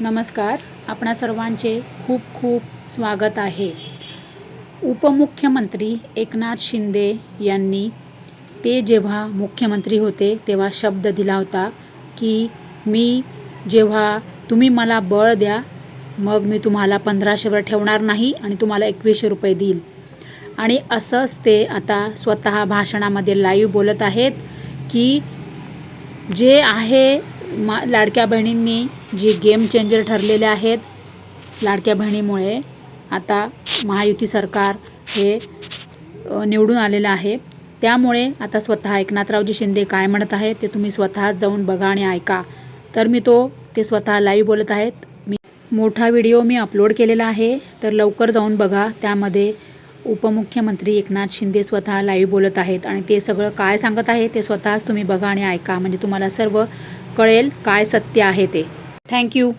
नमस्कार. आपणा सर्वांचे खूप खूप स्वागत आहे. उपमुख्यमंत्री एकनाथ शिंदे यांनी ते जेव्हा मुख्यमंत्री होते तेव्हा शब्द दिला होता की मी जेव्हा तुम्ही मला बळ द्या मग मी तुम्हाला पंधराशेवर ठेवणार नाही आणि तुम्हाला एकवीसशे रुपये देईल. आणि असंच ते आता स्वतः भाषणामध्ये लाईव्ह बोलत आहेत की जे आहे मा लाडक्या बहिणींनी जे गेम चेंजर ठरलेले आहेत लाडक्या बहिणीमुळे आता महायुती सरकार हे निवडून आलेलं आहे. त्यामुळे आता स्वतः एकनाथरावजी शिंदे काय म्हणत आहेत ते तुम्ही स्वतः जाऊन बघा आणि ऐका. तर मी तो ते स्वतः लाईव्ह बोलत आहेत. मी मोठा व्हिडिओ मी अपलोड केलेला आहे तर लवकर जाऊन बघा. त्यामध्ये उपमुख्यमंत्री एकनाथ शिंदे स्वतः लाईव्ह बोलत आहेत. आणि ते सगळं काय सांगत आहे ते स्वतःच तुम्ही बघा आणि ऐका. म्हणजे तुम्हाला सर्व कळेल काय सत्य आहे ते. थँक्यू